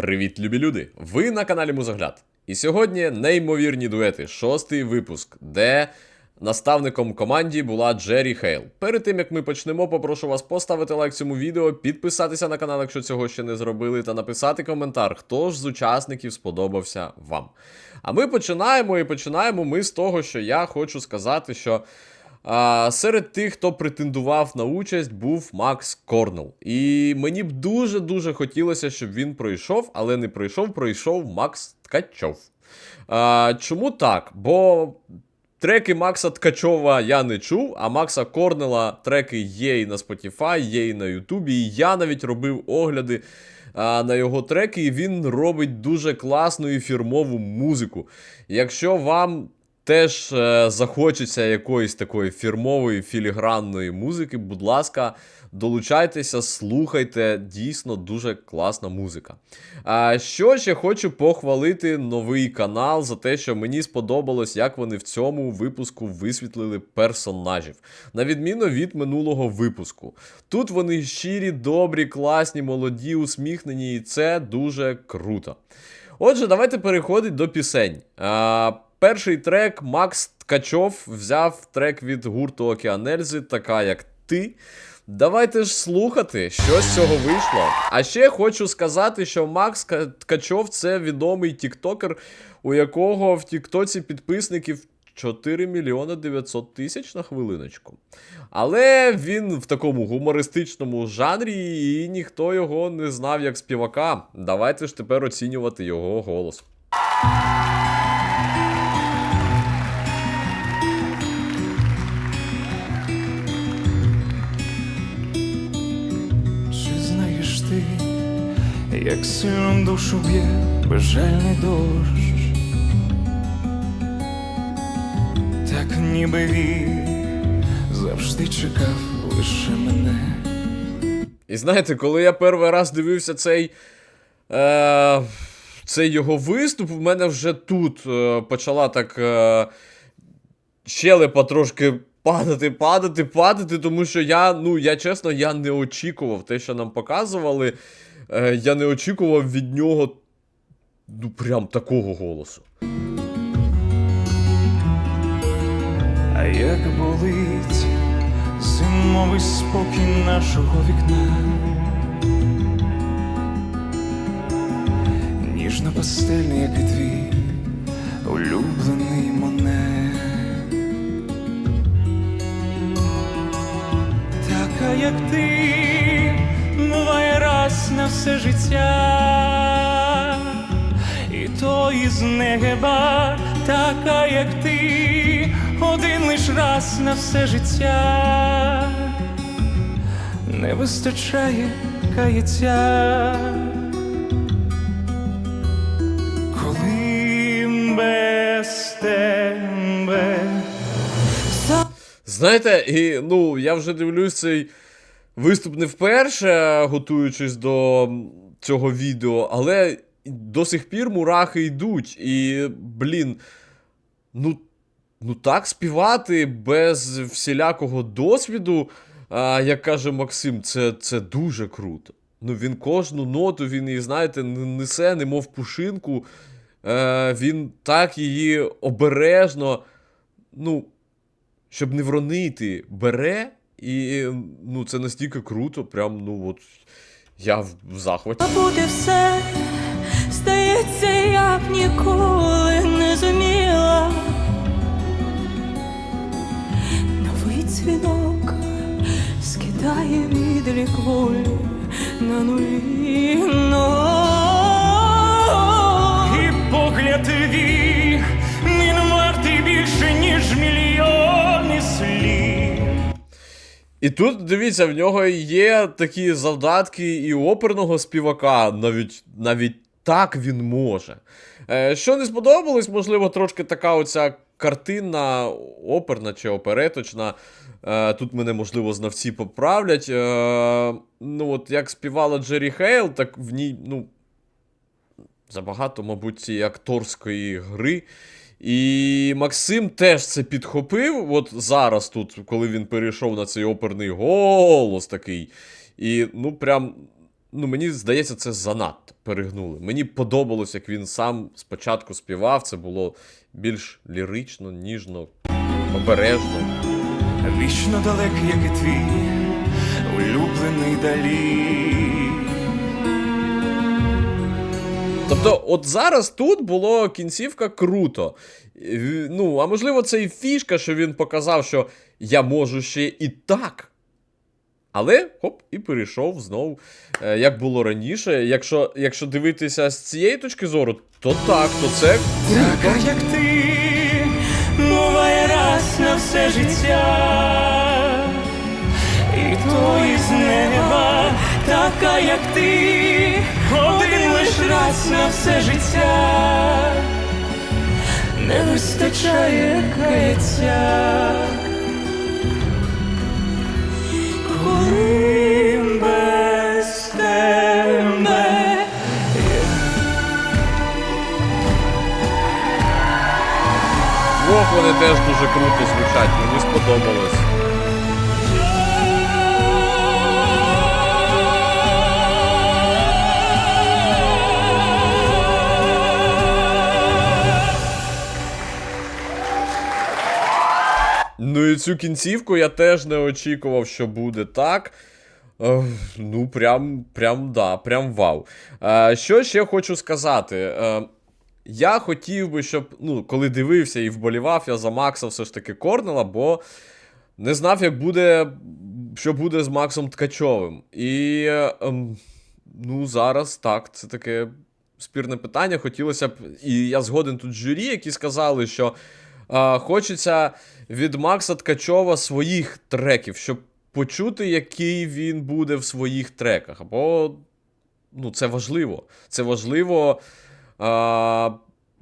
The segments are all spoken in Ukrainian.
Привіт, любі люди! Ви на каналі Музогляд. І сьогодні неймовірні дуети, шостий випуск, де наставником команді була Джері Хейл. Перед тим як ми почнемо, попрошу вас поставити лайк цьому відео, підписатися на канал, якщо цього ще не зробили, та написати коментар, хто ж з учасників сподобався вам. А ми починаємо і починаємо ми з того, що я хочу сказати, що. А, серед тих, хто претендував на участь, був Макс Корнел. І мені б дуже-дуже хотілося, щоб він пройшов, але не пройшов, пройшов Макс Ткачов. А, чому так? Бо треки Макса Ткачова я не чув, а Макса Корнела треки є і на Spotify, є і на Ютубі. І я навіть робив огляди на його треки, і він робить дуже класну і фірмову музику. Якщо вам теж е, захочеться якоїсь такої фірмової філігранної музики, будь ласка, долучайтеся, слухайте, дійсно дуже класна музика. А що ще хочу похвалити новий канал за те, що мені сподобалось, як вони в цьому випуску висвітлили персонажів, на відміну від минулого випуску. Тут вони щирі, добрі, класні, молоді, усміхнені, і це дуже круто. Отже, давайте переходити до пісень. Перший трек Макс Ткачов взяв трек від гурту Океанельзи, така як ти. Давайте ж слухати, що з цього вийшло. А ще хочу сказати, що Макс Ткачов це відомий тіктокер, у якого в Тіктоці підписників 4 мільйони 900 тисяч на хвилиночку. Але він в такому гумористичному жанрі, і ніхто його не знав як співака. Давайте ж тепер оцінювати його голос. Як сильно душу б'є безжальний дощ? Так ніби він завжди чекав лише мене. І знаєте, коли я перший раз дивився цей. Е, цей його виступ, в мене вже тут е, почала так. Е, щелепа трошки падати, падати, падати, тому що я, ну, я чесно, я не очікував те, що нам показували. Е, я не очікував від нього. Ну, прям такого голосу. А як болить зимовий спокій нашого вікна, ніжно пастельний, як і твій улюблений як ти, буває раз на все життя. І то із неба, така, як ти, один лиш раз на все життя, не вистачає каяття, коли без тебе. Знаєте, і ну, я вже дивлюсь цей виступ не вперше, готуючись до цього відео, але до сих пір мурахи йдуть. І, блін, ну, ну так співати без всілякого досвіду, а, як каже Максим, це, це дуже круто. Ну, він кожну ноту, він її, знаєте, несе, немов пушинку. Е, він так її обережно, ну, щоб не вронити, бере, і ну, це настільки круто, прям, ну от я в, захваті. буде все стається, я б ніколи не зуміла. Новий цвінок скидає відлік волі на нулі. І тут, дивіться, в нього є такі завдатки і оперного співака, навіть навіть так він може. Е, що не сподобалось, можливо, трошки така оця картинна, оперна чи опереточна. Е, тут мене, можливо, знавці поправлять. Е, ну, от як співала Джері Хейл, так в ній, ну, забагато, мабуть, цієї акторської гри. І Максим теж це підхопив. От зараз тут, коли він перейшов на цей оперний голос такий. І ну, прям ну, мені здається, це занадто перегнули. Мені подобалось, як він сам спочатку співав. Це було більш лірично, ніжно, обережно. Вічно далекий, як і твій улюблений далі. Тобто, от зараз тут було кінцівка круто. Е, Ну, а можливо, це і фішка, що він показав, що я можу ще і так. Але хоп, і перейшов знову, е, як було раніше. Якщо, якщо дивитися з цієї точки зору, то так, то це Така, як ти, буває раз на все життя. І то із неба, така, як ти, один раз на все життя. Не вистачає каяття. Двох вони теж дуже круто звучать, мені сподобалось. Ну і цю кінцівку я теж не очікував, що буде так. Ну, прям, прям, да, прям вау. Е, що ще хочу сказати? Е, я хотів би, щоб, ну, коли дивився і вболівав я за Макса все ж таки Корнела, бо не знав, як буде, що буде з Максом Ткачовим. І ем, ну, зараз так, це таке спірне питання. Хотілося б, і я згоден тут журі, які сказали, що е, хочеться від Макса Ткачова своїх треків, щоб почути, який він буде в своїх треках. Бо ну, це важливо. Це важливо а,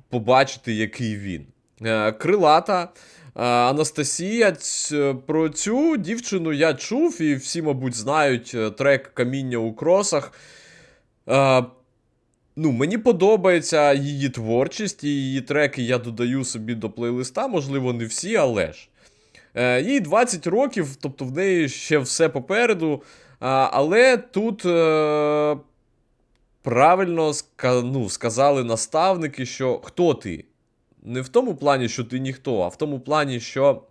побачити, який він. Е, Крилата. Анастасія, про цю дівчину я чув, і всі, мабуть, знають е, трек Каміння у кросах. Ну, мені подобається її творчість, і її треки я додаю собі до плейлиста, можливо, не всі, але ж. Е, їй 20 років, тобто в неї ще все попереду. А, але тут е, правильно ска, ну, сказали наставники, що хто ти? Не в тому плані, що ти ніхто, а в тому плані, що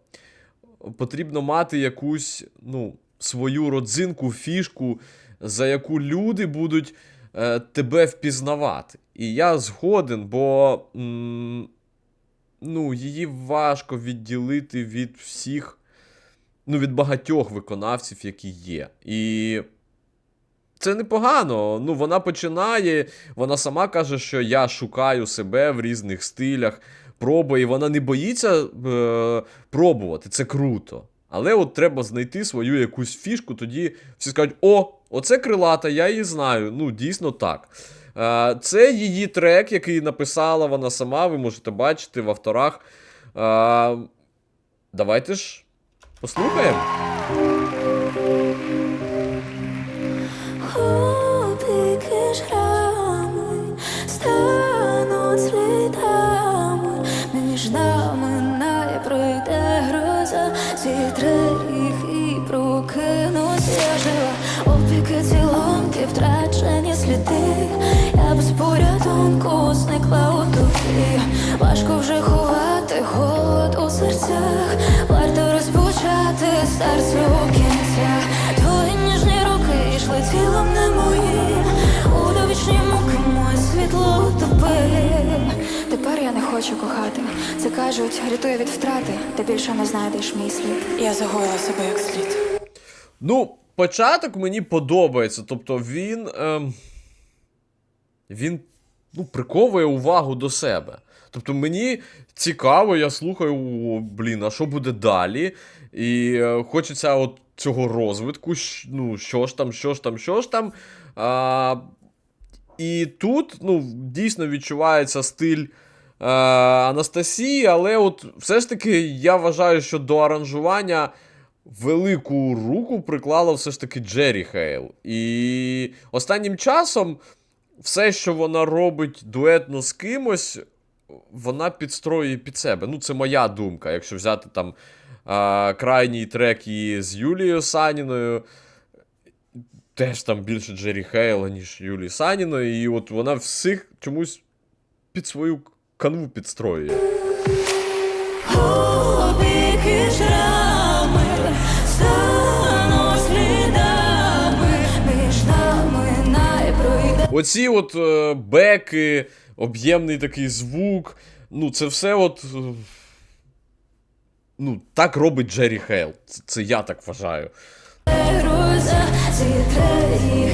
потрібно мати якусь ну, свою родзинку, фішку, за яку люди будуть е, тебе впізнавати. І я згоден, бо ну, її важко відділити від всіх, ну, від багатьох виконавців, які є. І це непогано. Ну, вона починає, вона сама каже, що я шукаю себе в різних стилях, пробує, вона не боїться е, пробувати. Це круто. Але от треба знайти свою якусь фішку, тоді всі скажуть: о, оце крилата, я її знаю. Ну, дійсно так. Е, Це її трек, який написала вона сама, ви можете бачити в авторах. Е, Давайте ж послухаємо. У варто розпочати серце у кінцях. Твої ніжні руки йшли тілом не моїм У довічні муки моє світло топив Тепер я не хочу кохати Це кажуть, рятує від втрати Ти більше не знайдеш мій слід Я загоїла себе як слід. Ну, початок мені подобається. Тобто він. Ем, він ну, приковує увагу до себе. Тобто мені цікаво, я слухаю, о, блін, а що буде далі? І е, хочеться от цього розвитку. Ну, що ж там, що ж там, що ж там. А, і тут ну, дійсно відчувається стиль е, Анастасії, але от все ж таки я вважаю, що до аранжування велику руку приклала все ж таки Джері Хейл. І останнім часом все, що вона робить дуетно з кимось, вона підстроює під себе. Ну, це моя думка. Якщо взяти там а, крайній трек її з Юлією Саніною. теж там більше Джері Хейла, ніж Юлії Саніної, і от вона всіх чомусь під свою канву підстроює. Оці от е, беки, об'ємний такий звук. Ну, це все от. е, Ну, так робить Джері Хейл. Це, це я так вважаю.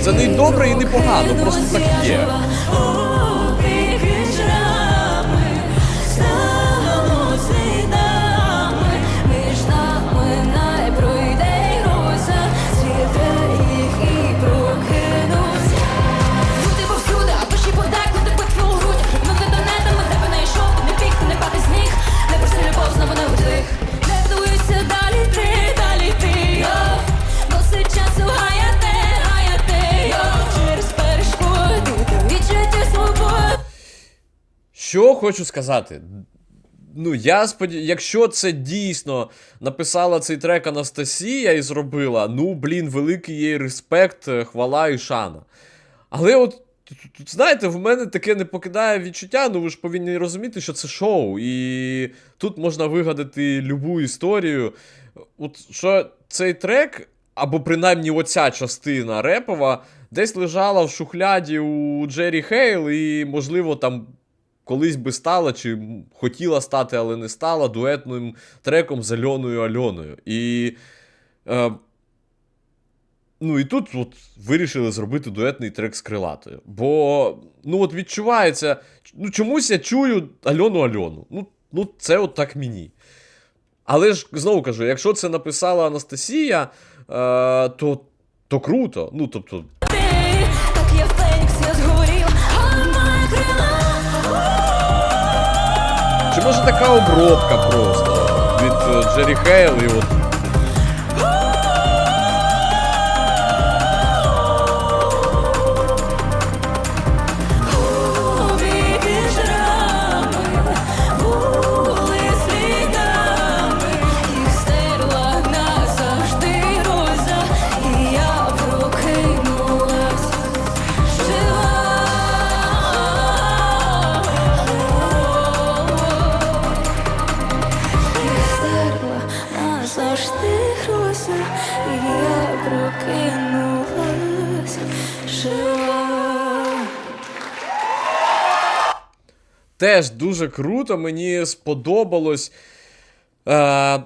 Це не добре і не погано, просто так є. Що хочу сказати? Ну, я сподіваюся, якщо це дійсно написала цей трек Анастасія і зробила, ну, блін, великий їй респект, е, хвала і шана. Але от, знаєте, в мене таке не покидає відчуття, ну ви ж повинні розуміти, що це шоу, і тут можна вигадати любу історію. От що цей трек, або принаймні оця частина репова, десь лежала в шухляді у Джері Хейл, і, можливо, там колись би стала, чи хотіла стати, але не стала дуетним треком з Альоною Альоною. І. Е, ну і тут от вирішили зробити дуетний трек з крилатою. Бо, ну от відчувається, ну чомусь я чую Альону Альону. Ну, ну це от так мені. Але ж знову кажу, якщо це написала Анастасія, е, то, то круто. Ну, тобто, Чи може така обробка просто від е, Джері Хейл і от. Теж дуже круто, мені сподобалось. Е,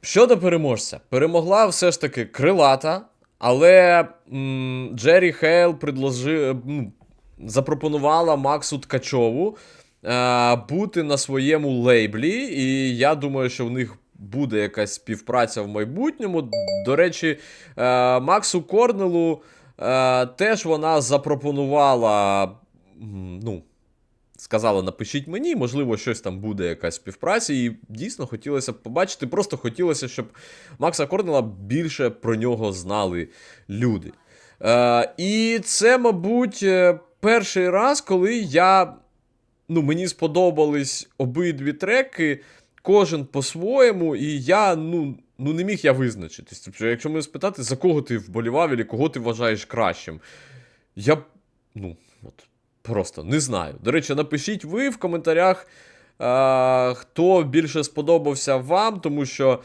щодо переможця, перемогла все ж таки крилата, але м, Джері Хейл предложи, м, запропонувала Максу Ткачову е, бути на своєму лейблі, і я думаю, що в них буде якась співпраця в майбутньому. До речі, е, Максу Корнелу е, теж вона запропонувала. Ну, сказала, напишіть мені, можливо, щось там буде, якась співпраця, і дійсно хотілося б побачити. Просто хотілося, щоб Макса Корнела більше про нього знали люди. Е, і це, мабуть, е, перший раз, коли я. Ну, мені сподобались обидві треки, кожен по-своєму, і я ну, ну не міг я визначитись. Тобто, якщо мене спитати, за кого ти вболівав, і кого ти вважаєш кращим, я ну, от, просто не знаю. До речі, напишіть ви в коментарях, е, хто більше сподобався вам, тому що,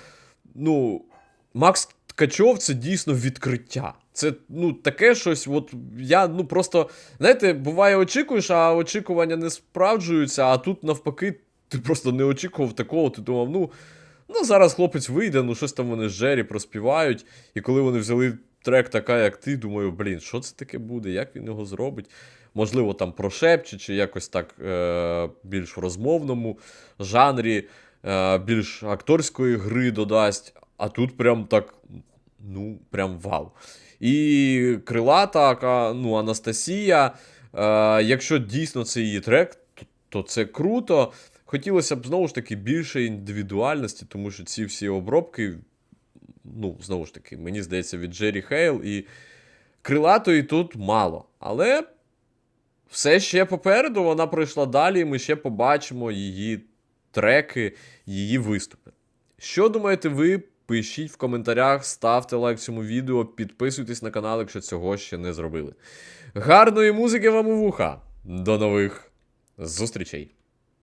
ну, Макс Ткачов це дійсно відкриття. Це ну, таке щось, от я ну просто, знаєте, буває, очікуєш, а очікування не справджуються, а тут навпаки, ти просто не очікував такого, ти думав, ну, ну зараз хлопець вийде, ну щось там вони з Джері проспівають. І коли вони взяли трек така, як ти, думаю, блін, що це таке буде, як він його зробить? Можливо, там прошепче, чи якось так е- більш в розмовному жанрі, е- більш акторської гри додасть. А тут прям так, ну, прям вау. І крилата, ну, Анастасія. Е, якщо дійсно це її трек, то, то це круто. Хотілося б знову ж таки більше індивідуальності, тому що ці всі обробки, ну, знову ж таки, мені здається, від Джері Хейл і крилатої тут мало. Але все ще попереду вона пройшла далі, і ми ще побачимо її треки, її виступи. Що думаєте ви? Пишіть в коментарях, ставте лайк цьому відео, підписуйтесь на канал, якщо цього ще не зробили. Гарної музики вам у вуха! До нових зустрічей!